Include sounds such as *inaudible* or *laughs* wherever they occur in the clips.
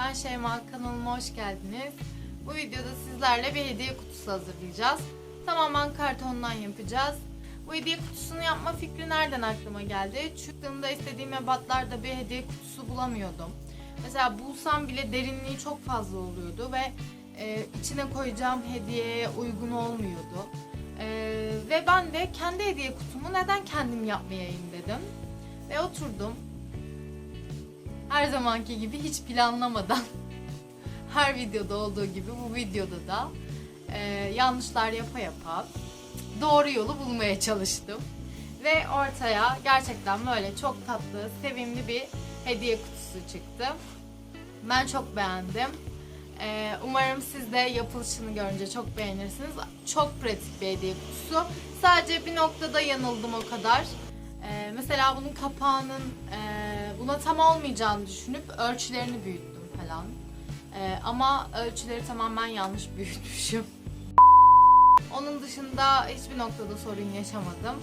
ben Şeyma kanalıma hoş geldiniz. Bu videoda sizlerle bir hediye kutusu hazırlayacağız. Tamamen kartondan yapacağız. Bu hediye kutusunu yapma fikri nereden aklıma geldi? Çıktığımda istediğim ebatlarda bir hediye kutusu bulamıyordum. Mesela bulsam bile derinliği çok fazla oluyordu ve e, içine koyacağım hediyeye uygun olmuyordu. E, ve ben de kendi hediye kutumu neden kendim yapmayayım dedim. Ve oturdum. Her zamanki gibi hiç planlamadan *laughs* her videoda olduğu gibi bu videoda da e, yanlışlar yapa yapa doğru yolu bulmaya çalıştım. Ve ortaya gerçekten böyle çok tatlı, sevimli bir hediye kutusu çıktı. Ben çok beğendim. Ee, umarım siz de yapılışını görünce çok beğenirsiniz. Çok pratik bir hediye kutusu. Sadece bir noktada yanıldım o kadar. Ee, mesela bunun kapağının e, buna tam olmayacağını düşünüp ölçülerini büyüttüm falan. Ee, ama ölçüleri tamamen yanlış büyütmüşüm. Onun dışında hiçbir noktada sorun yaşamadım.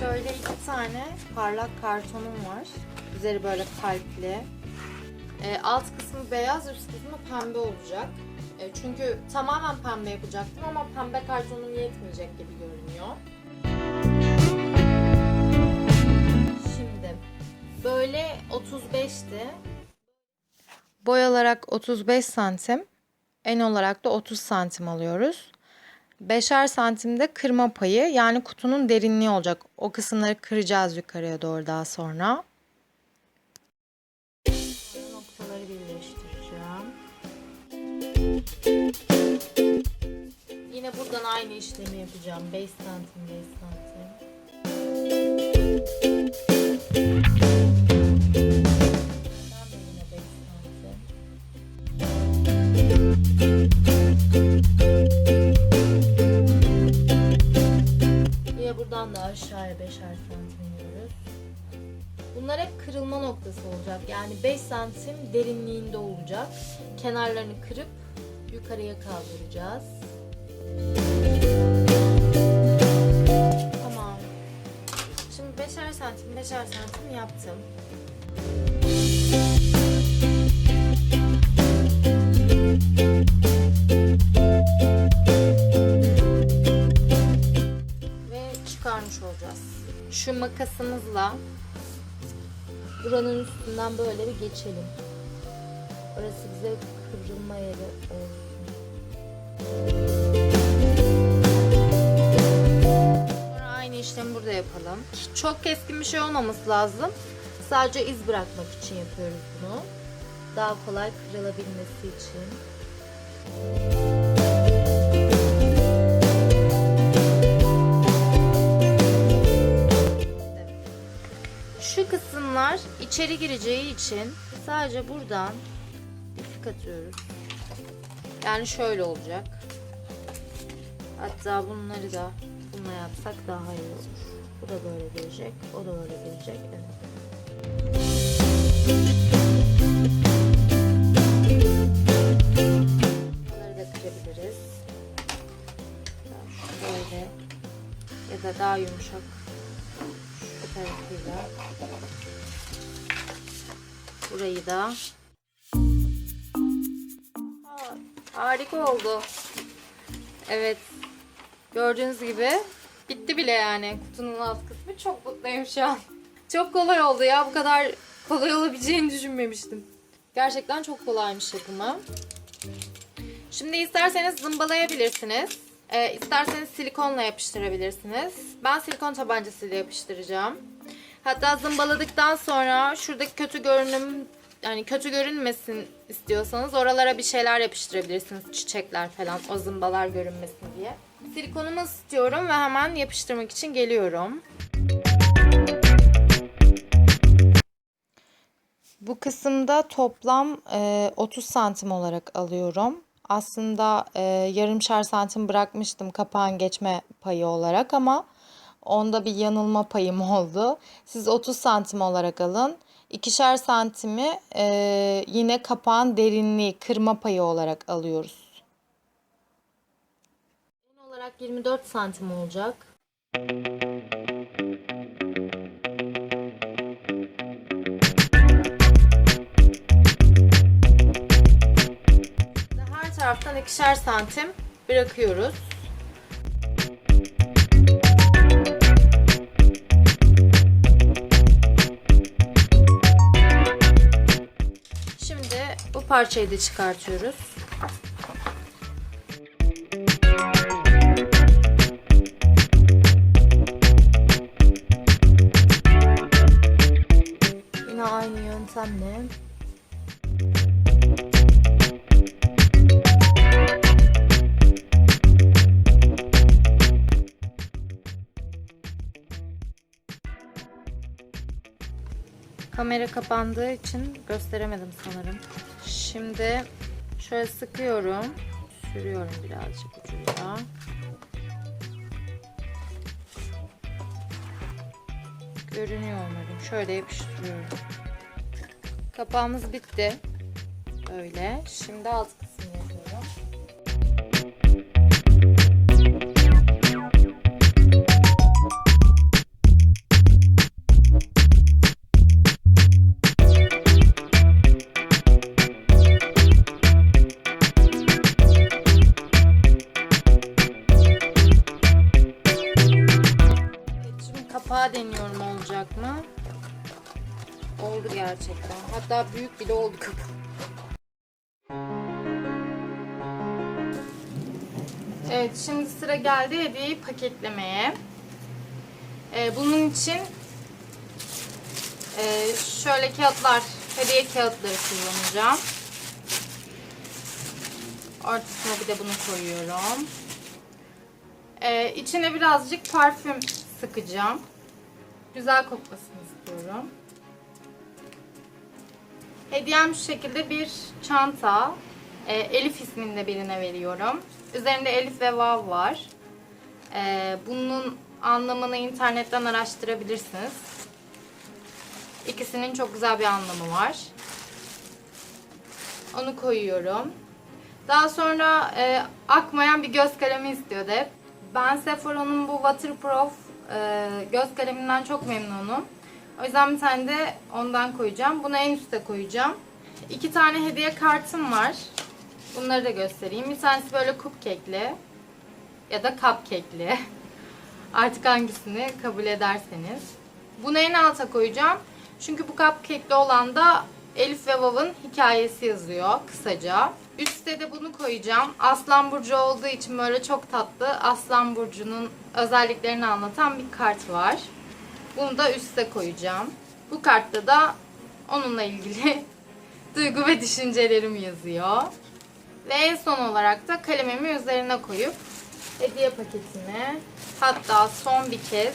Şöyle iki tane parlak kartonum var. Üzeri böyle kalpli. Ee, alt kısmı beyaz, üst kısmı pembe olacak. Ee, çünkü tamamen pembe yapacaktım ama pembe kartonum yetmeyecek gibi görünüyor. Böyle 35'ti. Boy olarak 35 santim, en olarak da 30 santim alıyoruz. Beşer santimde kırma payı yani kutunun derinliği olacak. O kısımları kıracağız yukarıya doğru daha sonra. Noktaları birleştireceğim. Yine buradan aynı işlemi yapacağım. 5 santim, 5 santim. Santim derinliğinde olacak. Kenarlarını kırıp yukarıya kaldıracağız. Tamam. Şimdi 5'er santim, 5'er santim yaptım. Ve çıkarmış olacağız. Şu makasımızla buranın üstünden böyle bir geçelim. Orası bize kıvrılma yeri olsun. Sonra aynı işlemi burada yapalım. Çok keskin bir şey olmaması lazım. Sadece iz bırakmak için yapıyoruz bunu. Daha kolay kırılabilmesi için. Kısımlar içeri gireceği için sadece buradan iplik atıyoruz. Yani şöyle olacak. Hatta bunları da bununla yapsak daha iyi olur. Bu da böyle gelecek, o da böyle gelecek. Evet. Bunları da kırabiliriz. Şöyle ya da daha yumuşak tarafıyla burayı da Aa, harika oldu. Evet. Gördüğünüz gibi bitti bile yani kutunun alt kısmı. Çok mutluyum şu an. Çok kolay oldu ya. Bu kadar kolay olabileceğini düşünmemiştim. Gerçekten çok kolaymış yapımı. Şimdi isterseniz zımbalayabilirsiniz. Ee, isterseniz silikonla yapıştırabilirsiniz. Ben silikon tabancasıyla yapıştıracağım. Hatta zımbaladıktan sonra şuradaki kötü görünüm yani kötü görünmesin istiyorsanız oralara bir şeyler yapıştırabilirsiniz. Çiçekler falan o zımbalar görünmesin diye. Silikonumu istiyorum ve hemen yapıştırmak için geliyorum. Bu kısımda toplam e, 30 santim olarak alıyorum. Aslında e, yarımşar santim bırakmıştım kapağın geçme payı olarak ama onda bir yanılma payım *laughs* oldu. Siz 30 santim olarak alın. İkişer santimi e, yine kapağın derinliği kırma payı olarak alıyoruz. En olarak 24 santim olacak. İkişerden ikişer santim bırakıyoruz. Şimdi bu parçayı da çıkartıyoruz. Yine aynı yöntemle Kamera kapandığı için gösteremedim sanırım. Şimdi şöyle sıkıyorum. Sürüyorum birazcık ucuyla. Görünüyor umarım. Şöyle yapıştırıyorum. Kapağımız bitti. Böyle. Şimdi alt gerçekten. Hatta büyük bile oldu kapağı. Evet şimdi sıra geldi hediyeyi paketlemeye. Ee, bunun için e, şöyle kağıtlar, hediye kağıtları kullanacağım. Ortasına bir de bunu koyuyorum. Ee, içine birazcık parfüm sıkacağım. Güzel kokmasını istiyorum. Hediyem şu şekilde bir çanta. Ee, Elif isminde birine veriyorum. Üzerinde Elif ve Vav var. Ee, bunun anlamını internetten araştırabilirsiniz. İkisinin çok güzel bir anlamı var. Onu koyuyorum. Daha sonra e, akmayan bir göz kalemi istiyordu. Ben Sephora'nın bu waterproof e, göz kaleminden çok memnunum. O yüzden bir tane de ondan koyacağım. Bunu en üste koyacağım. İki tane hediye kartım var. Bunları da göstereyim. Bir tanesi böyle cupcake'li ya da cupcake'li. *laughs* Artık hangisini kabul ederseniz. Bunu en alta koyacağım. Çünkü bu cupcake'li olan da Elif ve Vav'ın hikayesi yazıyor kısaca. Üste de bunu koyacağım. Aslan Burcu olduğu için böyle çok tatlı Aslan Burcu'nun özelliklerini anlatan bir kart var. Bunu da üste koyacağım. Bu kartta da onunla ilgili *laughs* duygu ve düşüncelerim yazıyor. Ve en son olarak da kalemimi üzerine koyup hediye paketini hatta son bir kez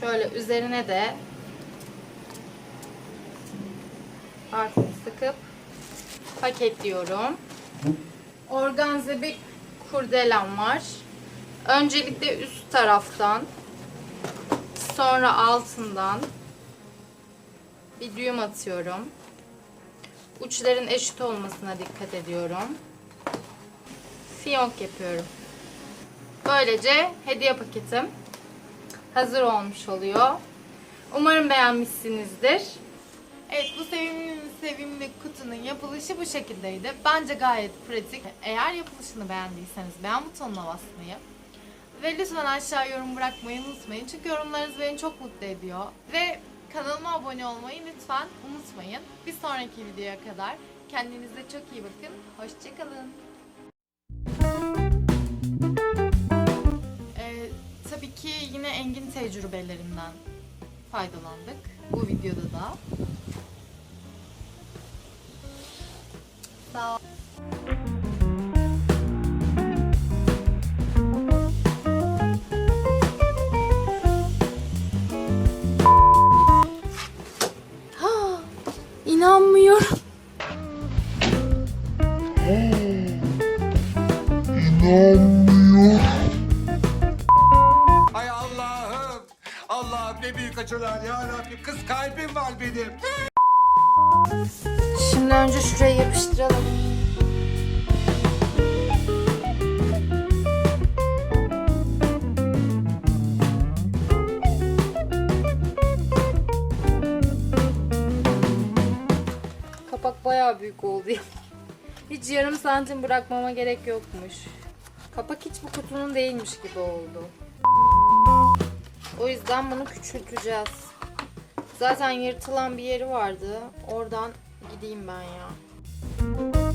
şöyle üzerine de parfüm sıkıp paketliyorum. Organze bir kurdelem var. Öncelikle üst taraftan sonra altından bir düğüm atıyorum. Uçların eşit olmasına dikkat ediyorum. Fiyonk yapıyorum. Böylece hediye paketim hazır olmuş oluyor. Umarım beğenmişsinizdir. Evet bu sevimli sevimli kutunun yapılışı bu şekildeydi. Bence gayet pratik. Eğer yapılışını beğendiyseniz beğen butonuna basmayı ve lütfen aşağı yorum bırakmayı unutmayın. Çünkü yorumlarınız beni çok mutlu ediyor. Ve kanalıma abone olmayı lütfen unutmayın. Bir sonraki videoya kadar kendinize çok iyi bakın. Hoşçakalın. Ee, tabii ki yine Engin tecrübelerinden faydalandık. Bu videoda da. Sağ ol. Acılar ya Rabbi. Kız kalbim var benim. Şimdi önce şuraya yapıştıralım. Kapak bayağı büyük oldu. Hiç yarım santim bırakmama gerek yokmuş. Kapak hiç bu kutunun değilmiş gibi oldu. O yüzden bunu küçülteceğiz. Zaten yırtılan bir yeri vardı. Oradan gideyim ben ya.